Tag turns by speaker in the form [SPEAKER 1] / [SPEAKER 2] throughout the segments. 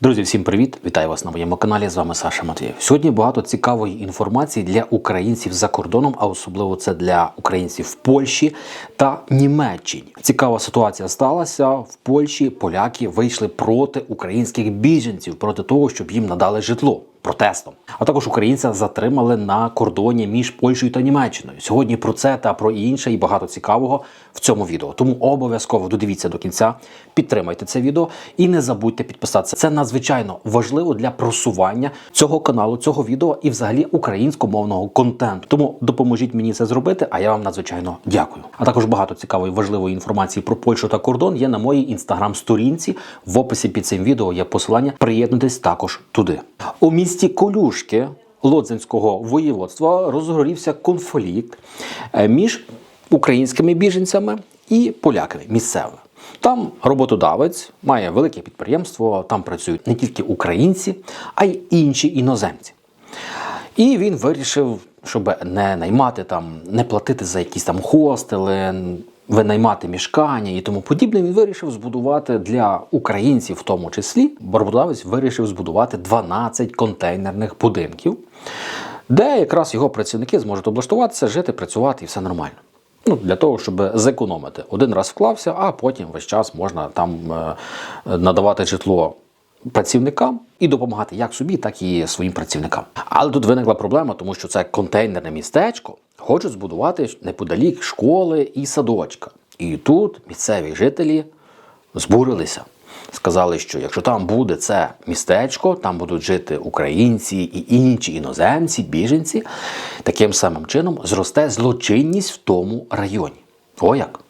[SPEAKER 1] Друзі, всім привіт! Вітаю вас на моєму каналі. З вами Саша Матвєєв. Сьогодні багато цікавої інформації для українців за кордоном, а особливо це для українців в Польщі та Німеччині. Цікава ситуація сталася в Польщі. Поляки вийшли проти українських біженців, проти того, щоб їм надали житло. Протестом, а також українця затримали на кордоні між Польщею та Німеччиною. Сьогодні про це та про інше і багато цікавого в цьому відео. Тому обов'язково додивіться до кінця, підтримайте це відео і не забудьте підписатися. Це надзвичайно важливо для просування цього каналу, цього відео і взагалі українськомовного контенту. Тому допоможіть мені це зробити. А я вам надзвичайно дякую. А також багато цікавої важливої інформації про Польщу та кордон є на моїй інстаграм-сторінці. В описі під цим відео є посилання. Приєднуйтесь також туди. У місті Колюшки Лодзинського воєводства розгорівся конфлікт е, між українськими біженцями і поляками місцевими. Там роботодавець має велике підприємство, там працюють не тільки українці, а й інші іноземці. І він вирішив, щоб не наймати там, не платити за якісь там хостели, винаймати мішкання і тому подібне. Він вирішив збудувати для українців, в тому числі, роботодавець вирішив збудувати 12 контейнерних будинків, де якраз його працівники зможуть облаштуватися, жити, працювати і все нормально. Ну, для того, щоб зекономити. Один раз вклався, а потім весь час можна там е, надавати житло працівникам і допомагати як собі, так і своїм працівникам. Але тут виникла проблема, тому що це контейнерне містечко хочуть збудувати неподалік школи і садочка. І тут місцеві жителі збурилися. Сказали, що якщо там буде це містечко, там будуть жити українці і інші іноземці, біженці, таким самим чином зросте злочинність в тому районі. О як?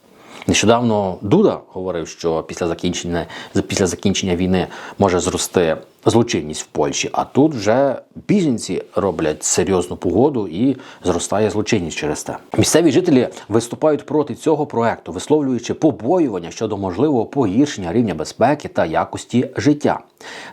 [SPEAKER 1] Нещодавно Дуда говорив, що після закінчення після закінчення війни може зрости злочинність в Польщі, а тут вже біженці роблять серйозну погоду і зростає злочинність через те. Місцеві жителі виступають проти цього проекту, висловлюючи побоювання щодо можливого погіршення рівня безпеки та якості життя.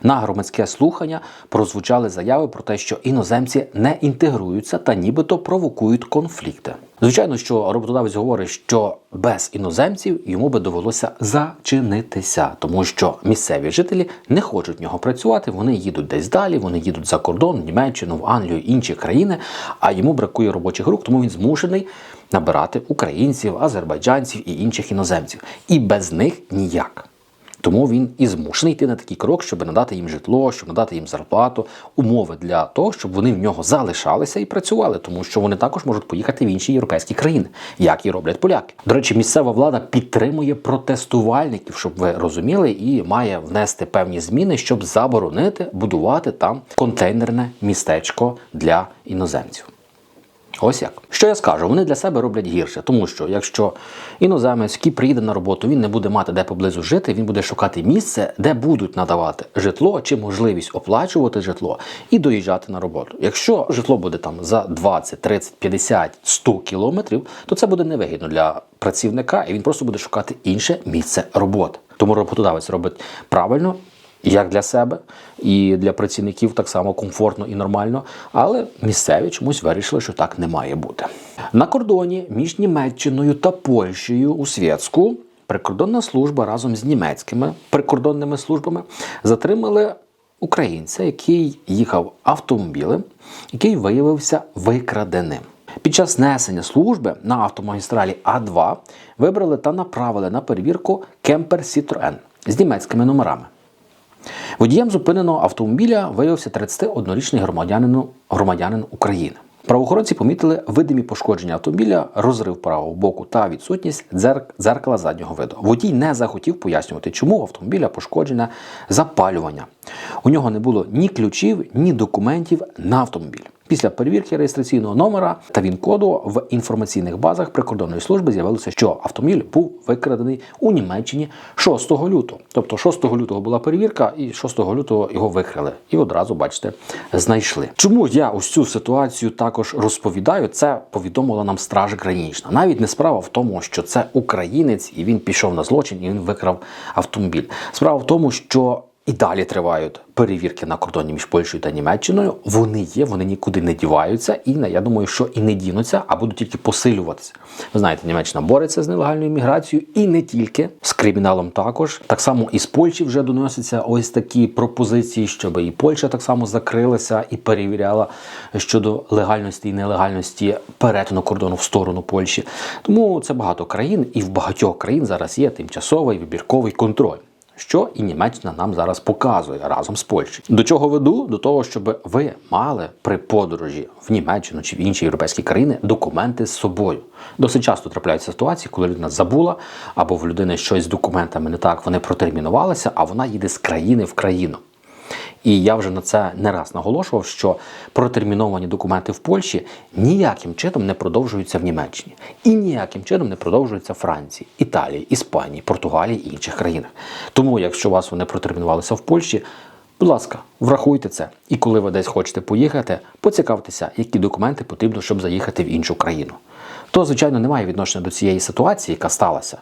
[SPEAKER 1] На громадське слухання прозвучали заяви про те, що іноземці не інтегруються та нібито провокують конфлікти. Звичайно, що роботодавець говорить, що без іноземців йому би довелося зачинитися, тому що місцеві жителі не хочуть в нього працювати. Вони їдуть десь далі, вони їдуть за кордон, в Німеччину, в Англію, інші країни. А йому бракує робочих рук, тому він змушений набирати українців, азербайджанців і інших іноземців. І без них ніяк. Тому він і змушений йти на такий крок, щоб надати їм житло, щоб надати їм зарплату, умови для того, щоб вони в нього залишалися і працювали, тому що вони також можуть поїхати в інші європейські країни, як і роблять поляки. До речі, місцева влада підтримує протестувальників, щоб ви розуміли, і має внести певні зміни, щоб заборонити будувати там контейнерне містечко для іноземців. Ось як. Що я скажу? Вони для себе роблять гірше, тому що якщо іноземець, який приїде на роботу, він не буде мати де поблизу жити, він буде шукати місце, де будуть надавати житло чи можливість оплачувати житло і доїжджати на роботу. Якщо житло буде там за 20, 30, 50, 100 кілометрів, то це буде невигідно для працівника, і він просто буде шукати інше місце роботи. Тому роботодавець робить правильно як для себе, і для працівників так само комфортно і нормально. Але місцеві чомусь вирішили, що так не має бути. На кордоні між Німеччиною та Польщею у Свєцку прикордонна служба разом з німецькими прикордонними службами затримали українця, який їхав автомобілем, який виявився викраденим. Під час несення служби на автомагістралі А2 вибрали та направили на перевірку кемпер Citroën з німецькими номерами. Водієм зупиненого автомобіля виявився 31-річний громадянин, громадянин України. Правоохоронці помітили видимі пошкодження автомобіля, розрив правого боку та відсутність дзерк, дзеркала заднього виду. Водій не захотів пояснювати, чому автомобіля пошкоджене запалювання. У нього не було ні ключів, ні документів на автомобіль. Після перевірки реєстраційного номера та він-коду в інформаційних базах прикордонної служби з'явилося, що автомобіль був викрадений у Німеччині 6 лютого. Тобто 6 лютого була перевірка, і 6 лютого його викрили. І одразу, бачите, знайшли. Чому я ось цю ситуацію також розповідаю? Це повідомила нам Стража Гранічна. Навіть не справа в тому, що це українець, і він пішов на злочин, і він викрав автомобіль. Справа в тому, що і далі тривають перевірки на кордоні між Польщею та Німеччиною. Вони є, вони нікуди не діваються, і я думаю, що і не дінуться, а будуть тільки посилюватися. Ви знаєте, Німеччина бореться з нелегальною міграцією і не тільки з криміналом. Також так само із Польщі вже доносяться ось такі пропозиції, щоб і Польща так само закрилася і перевіряла щодо легальності і нелегальності перетину кордону в сторону Польщі. Тому це багато країн, і в багатьох країн зараз є тимчасовий вибірковий контроль. Що і Німеччина нам зараз показує разом з Польщею. До чого веду? До того, щоб ви мали при подорожі в Німеччину чи в інші європейські країни документи з собою. Досить часто трапляються ситуації, коли людина забула, або в людини щось з документами не так, вони протермінувалися, а вона їде з країни в країну. І я вже на це не раз наголошував, що протерміновані документи в Польщі ніяким чином не продовжуються в Німеччині і ніяким чином не продовжуються в Франції, Італії, Іспанії, Португалії і інших країнах. Тому, якщо вас вони протермінувалися в Польщі, будь ласка, врахуйте це. І коли ви десь хочете поїхати, поцікавтеся, які документи потрібно, щоб заїхати в іншу країну. То, звичайно, немає відношення до цієї ситуації, яка сталася.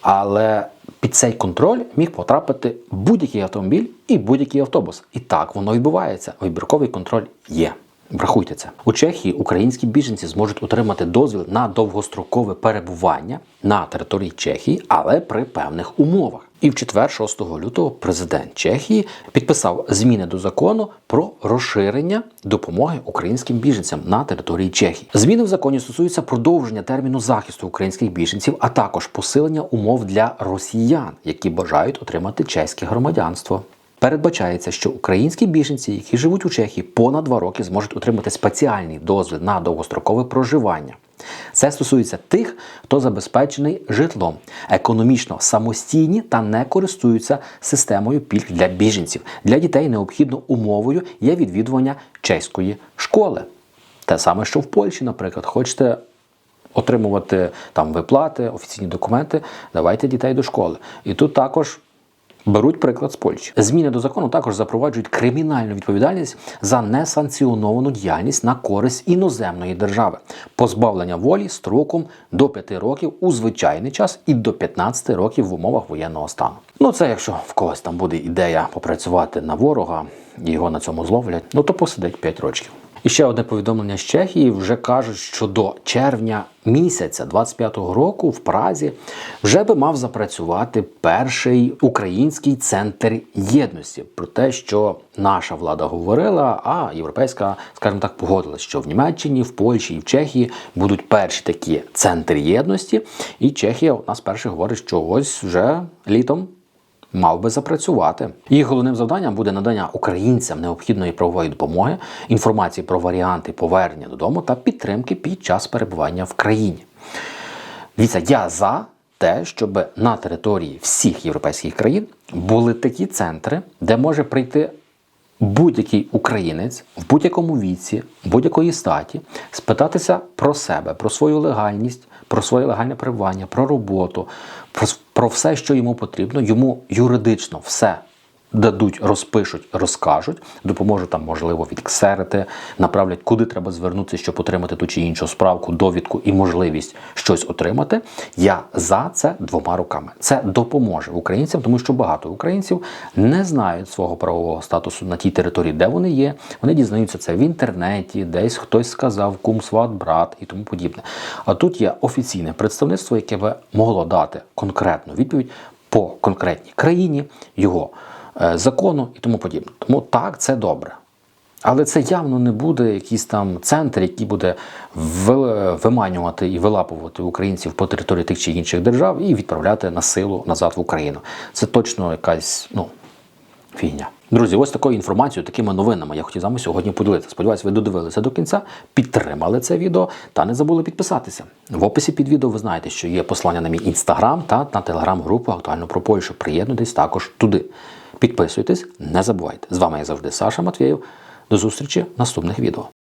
[SPEAKER 1] Але під цей контроль міг потрапити будь-який автомобіль і будь-який автобус. І так воно відбувається. Вибірковий контроль є. Врахуйте це. У Чехії українські біженці зможуть отримати дозвіл на довгострокове перебування на території Чехії, але при певних умовах. І в четвер, 6 лютого, президент Чехії підписав зміни до закону про розширення допомоги українським біженцям на території Чехії. Зміни в законі стосуються продовження терміну захисту українських біженців, а також посилення умов для росіян, які бажають отримати чеське громадянство. Передбачається, що українські біженці, які живуть у Чехії понад два роки, зможуть отримати спеціальний дозвіл на довгострокове проживання. Це стосується тих, хто забезпечений житлом, економічно самостійні та не користуються системою пільг для біженців. Для дітей необхідно умовою є відвідування чеської школи. Те саме, що в Польщі, наприклад, хочете отримувати там виплати, офіційні документи, давайте дітей до школи. І тут також. Беруть приклад з Польщі. Зміни до закону також запроваджують кримінальну відповідальність за несанкціоновану діяльність на користь іноземної держави, позбавлення волі строком до 5 років у звичайний час і до 15 років в умовах воєнного стану. Ну це якщо в когось там буде ідея попрацювати на ворога і його на цьому зловлять, ну то посидить 5 років. І ще одне повідомлення з Чехії вже кажуть, що до червня місяця 25-го року в Празі вже би мав запрацювати перший український центр єдності. Про те, що наша влада говорила, а європейська, скажімо так, погодилась, що в Німеччині, в Польщі і в Чехії будуть перші такі центри єдності. І Чехія у нас перших говорить, що ось вже літом мав би запрацювати. Їх головним завданням буде надання українцям необхідної правової допомоги, інформації про варіанти повернення додому та підтримки під час перебування в країні. Дивіться, я за те, щоб на території всіх європейських країн були такі центри, де може прийти будь-який українець в будь-якому віці, будь-якої статі, спитатися про себе, про свою легальність, про своє легальне перебування, про роботу, про, про все, що йому потрібно, йому юридично все дадуть, розпишуть, розкажуть, допоможуть там, можливо, відксерити, направлять, куди треба звернутися, щоб отримати ту чи іншу справку, довідку і можливість щось отримати. Я за це двома руками. Це допоможе українцям, тому що багато українців не знають свого правового статусу на тій території, де вони є. Вони дізнаються це в інтернеті, десь хтось сказав, кум, сват, брат і тому подібне. А тут є офіційне представництво, яке би могло дати конкретну відповідь по конкретній країні, його закону і тому подібне. Тому так, це добре. Але це явно не буде якийсь там центр, який буде виманювати і вилапувати українців по території тих чи інших держав і відправляти на силу назад в Україну. Це точно якась ну, фігня. Друзі, ось такою інформацією, такими новинами я хотів з вами сьогодні поділитися. Сподіваюсь, ви додивилися до кінця, підтримали це відео та не забули підписатися. В описі під відео ви знаєте, що є послання на мій інстаграм та на телеграм-групу актуально про Польщу. Приєднуйтесь також туди. Підписуйтесь, не забувайте. З вами як завжди Саша Матвєєв. До зустрічі в наступних відео.